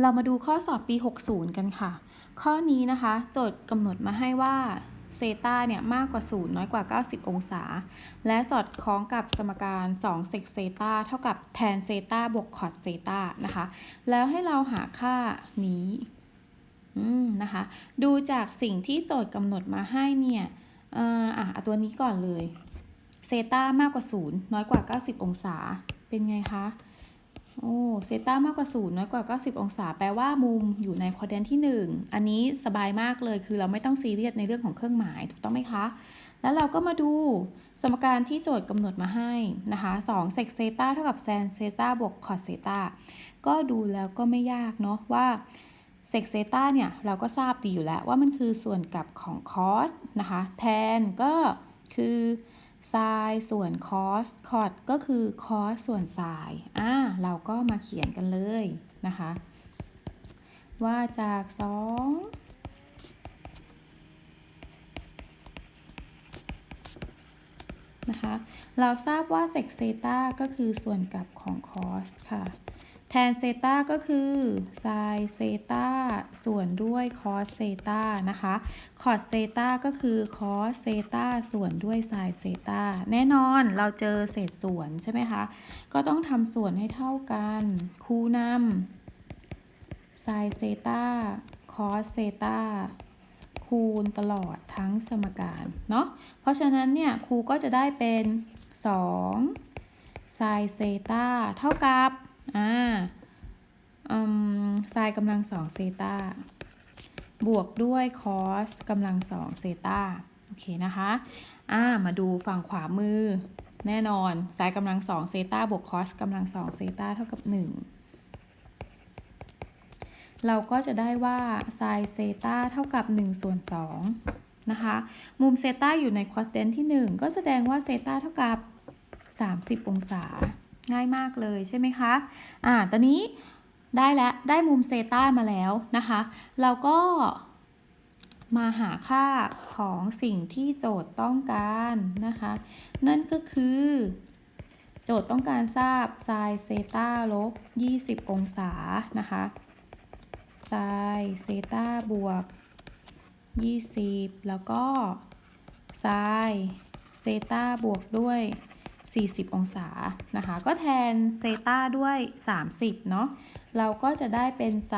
เรามาดูข้อสอบปี 60 กันค่ะ ข้อนี้นะคะ โจทย์กำหนดมาให้ว่าเซตาเนี่ยมากกว่า 0 น้อยกว่า 90 องศา และสอดคล้องกับสมการ2เซกเซตาเท่ากับแทนเซตาบวกคอสเซตานะคะ แล้วให้เราหาค่านี้นะคะ ดูจากสิ่งที่โจทย์กำหนดมาให้เนี่ยเอ่ออะเอาตัวนี้ก่อนเลย เซตามากกว่า 0 น้อยกว่า 90 องศา เป็นไงคะ โอ้เซต้ามากกว่า0น้อยกว่า 90 องศา แปลว่ามุมอยู่ในควอเดนที่ 1 อันนี้สบายมากเลยคือเราไม่ต้องซีเรียสในเรื่องของเครื่องหมายถูกต้องไหมคะ แล้วเราก็มาดูสมการที่โจทย์กำหนดมาให้นะคะ2เซกเซต้าเท่ากับแซนเซต้าบวกคอสเซต้าก็ดูแล้วก็ไม่ยากเนาะว่าเซกเซต้าเนี่ยเราก็ทราบดีอยู่แล้วว่ามันคือส่วนกลับของคอสนะคะแทนก็คือ ไซน์ส่วนคอสคอสก็คือคอสส่วนไซน์อ่าเราก็มาเขียนกันเลยนะคะ ว่าจาก 2นะคะเราทราบว่าเซกเซตาก็คือส่วนกลับของคอสค่ะ แทนเซตาก็คือไซเซตาส่วนด้วยคอสเซตานะคะคอสเซตาก็คือคอสเซตาส่วนด้วยไซเซตาแน่นอนเราเจอเศษส่วนใช่ไหมคะ ก็ต้องทำส่วนให้เท่ากันคูณนำไซเซตาคอสเซตาคูณตลอดทั้งสมการเนาะเพราะฉะนั้นเนี่ยครูก็จะได้เป็น 2 ไซเซตาเท่ากับ อ่าอืมไซกำลังสองเซตาบวกด้วยคอสกำลังสองเซตาโอเคนะคะอ่ามาดูฝั่งขวามือ แน่นอนไซกำลังสองเซตาบวกคอสกำลังสองเซตาเท่ากับ1เราก็จะได้ว่าไซเซตาเท่ากับ1ส่วน2นะคะ มุมเซตาอยู่ในควอเตนที่ 1 ก็แสดงว่าเซตาเท่ากับ 30 องศา ง่ายมากเลยใช่ไหมคะ อ่า ตอนนี้ได้แล้วได้มุมเซตามาแล้วนะคะ เราก็มาหาค่าของสิ่งที่โจทย์ต้องการนะคะ นั่นก็คือ โจทย์ต้องการทราบไซเซตาลบ 20 องศานะคะไซเซตาบวก 20 แล้วก็ไซเซตาบวกด้วย 40 องศานะคะ ก็แทนเซตาด้วย 30 เนาะเราก็จะได้เป็นไซ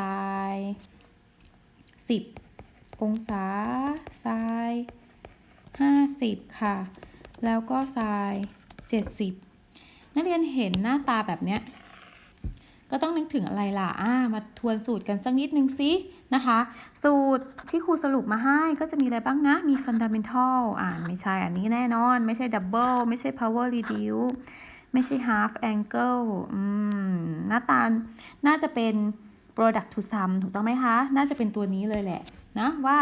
10 องศาไซ50 ค่ะ แล้วก็ไซ70 นักเรียนเห็นหน้าตาแบบเนี้ยก็ต้องนึกถึงอะไรล่ะ อ่า มาทวนสูตรกันสักนิดนึงสิ นะคะ สูตรที่ครูสรุปมาให้ก็จะมีอะไรบ้างนะ มี fundamental อ่านไม่ใช่อันนี้แน่นอน ไม่ใช่ double ไม่ใช่ power reduce ไม่ใช่ half angle อืมหน้าตา น่าจะเป็น product to sum ถูกต้องไหมคะ น่าจะเป็นตัวนี้เลยแหละนะว่า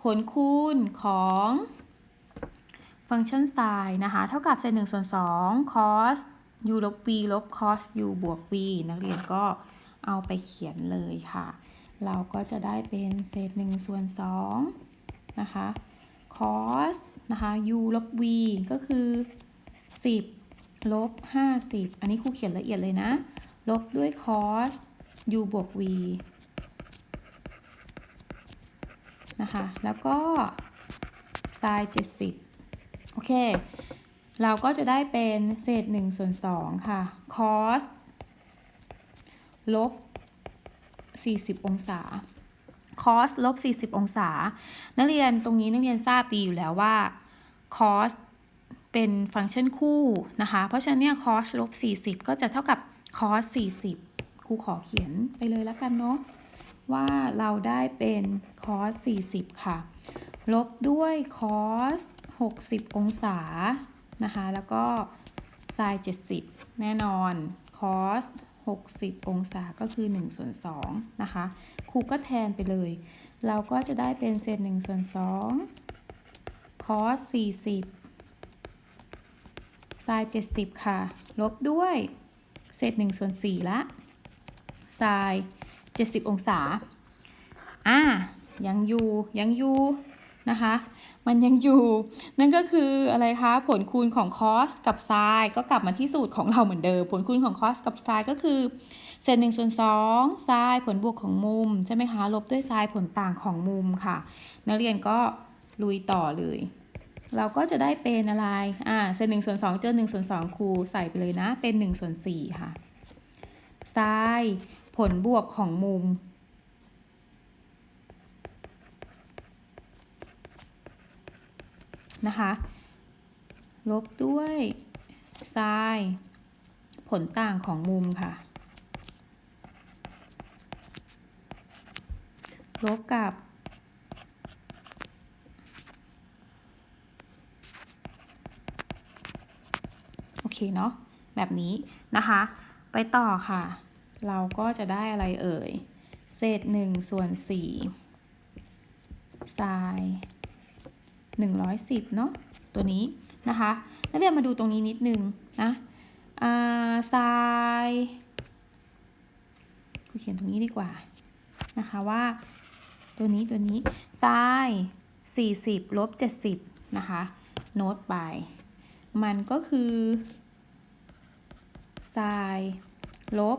ผลคูณของฟังก์ชัน sin นะคะ เท่ากับเศษ1ส่วน2 cos u ลบ v ลบ cos u บวก v นักเรียนก็ เอาไปเขียนเลยค่ะ เราก็จะได้เป็นเศษ1ส่วน2นะคะ cos นะคะ u ลบ v ก็คือ 10 ลบ 50 อันนี้ครูเขียนละเอียดเลยนะ ลบด้วย cos u บวก v นะคะ แล้วก็ sin 70 โอเค เราก็จะได้เป็นเศษ1ส่วน2ค่ะ cos ลบ 40 องศา cos ลบ 40 องศา นักเรียนตรงนี้นักเรียนทราบดีอยู่แล้วว่า cos เป็นฟังก์ชันคู่นะคะ เพราะฉะนั้นเนี่ย cos ลบ 40 ก็จะเท่ากับ cos 40 ครูขอเขียนไปเลยแล้วกันเนาะ ว่าเราได้เป็น cos 40 ค่ะ ลบด้วย cos 60 องศา นะคะ แล้วก็ sin 70 แน่นอน cos 60 องศาก็คือ1ส่วน2นะคะครูก็แทนไปเลย เราก็จะได้เป็นเศษ1ส่วน2 cos 40 sin 70 ค่ะ ลบด้วย เศษ1ส่วน4ละ sin 70 องศา อ่า ยังอยู่ ยังอยู่ นะคะ มันยังอยู่ นั่นก็คืออะไรคะ ผลคูณของคอสกับไซน์ก็กลับมาที่สูตรของเราเหมือนเดิม ผลคูณของคอสกับไซน์ก็คือเศษหนึ่งส่วนสองไซน์ผลบวกของมุมใช่ไหมคะ ลบด้วยไซน์ผลต่างของมุมค่ะ นักเรียนก็ลุยต่อเลย เราก็จะได้เป็นอะไร อ่า เศษหนึ่งส่วนสองเจอหนึ่งส่วนสองครูใส่ไปเลยนะ เป็นหนึ่งส่วนสี่ค่ะไซน์ผลบวกของมุม นะคะ ลบด้วยไซน์ผลต่างของมุมค่ะ ลบกับ โอเคเนาะแบบนี้นะคะ ไปต่อค่ะ เราก็จะได้อะไรเอ่ย เศษหนึ่งส่วนสี่ไซน์ หนึ่งร้อยสิบเนาะตัวนี้นะคะนักเรียนมาดูตรงนี้นิดนึงนะอ่าไซน์กูเขียนตรงนี้ดีกว่านะคะว่า ตัวนี้ตัวนี้ไซน์สี่สิบลบเจ็ดสิบนะคะ โน้ตไป มันก็คือไซน์ลบ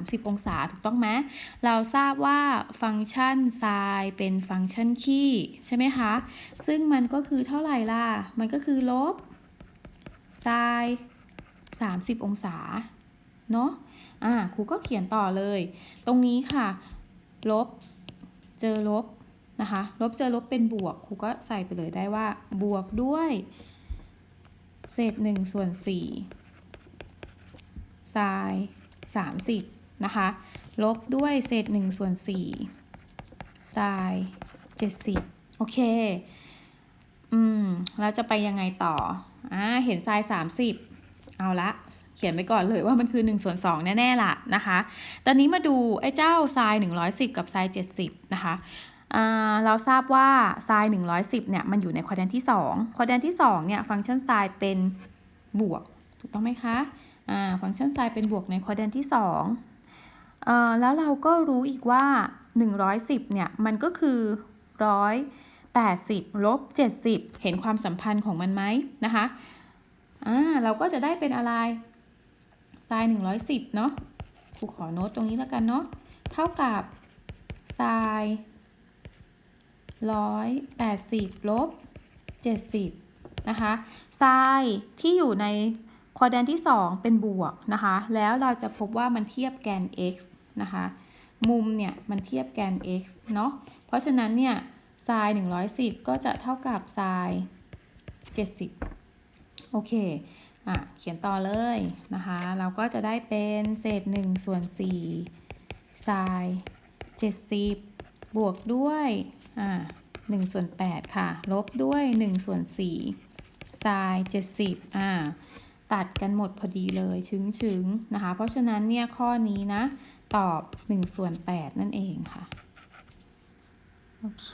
30 องศาถูกต้องไหมเราทราบว่าฟังก์ชันไซน์เป็นฟังก์ชันคี่ใช่ไหมคะ ซึ่งมันก็คือเท่าไหร่ล่ะ มันก็คือลบไซน์30 องศา เนาะอ่าครูก็เขียนต่อเลย ตรงนี้ค่ะ ลบ เจอลบนะคะ ลบเจอลบเป็นบวก ครูก็ใส่ไปเลยได้ว่า บวกด้วย เศษหนึ่งส่วนสี่ไซน์ สามสิบนะคะ ลบด้วยเศษหนึ่งส่วนสี่ไซน์เจ็ดสิบโอเค อืม แล้วจะไปยังไงต่อ อ่า เห็นไซน์สามสิบเอาละ เขียนไปก่อนเลยว่ามันคือ1ส่วน2แน่ ๆ ล่ะนะคะ ตอนนี้มาดูไอ้เจ้าไซน์110 กับไซน์70 นะคะเราทราบว่าไซน์110 เนี่ย มันอยู่ในควอแดนที่2ควอแดนที่2เนี่ย ฟังก์ชันไซน์เป็นบวก ถูกต้องไหมคะ ฟังก์ชันไซน์เป็นบวกในควอแดนที่2อ่อแล้วเราก็รู้อีกว่า 110 เนี่ย มันก็คือ 180ลบ70 เห็นความสัมพันธ์ของมันไหมนะคะเราก็จะได้เป็นอะไรไซน์110 เนาะครูขอโน้ตตรงนี้แล้วกันเนาะ เท่ากับไซน์180ลบ70 นะคะไซน์ที่อยู่ใน ควอแดนที่ 2 เป็นบวกนะคะ แล้วเราจะพบว่ามันเทียบแกน x นะคะ มุมเนี่ยมันเทียบแกน x เนาะ เพราะฉะนั้นเนี่ยไซน์110 ก็จะเท่ากับไซน์70 โอเค อะ เขียนต่อเลยนะคะ เราก็จะได้เป็นเศษ1ส่วน4ไซน์70 บวกด้วย อ่า1ส่วน8ค่ะ ลบด้วย1ส่วน4ไซน์70 อ่า ตัดกันหมดพอดีเลยชึ้งๆนะคะ เพราะฉะนั้นเนี่ยข้อนี้นะ ตอบ1ส่วน8นั่นเองค่ะ โอเค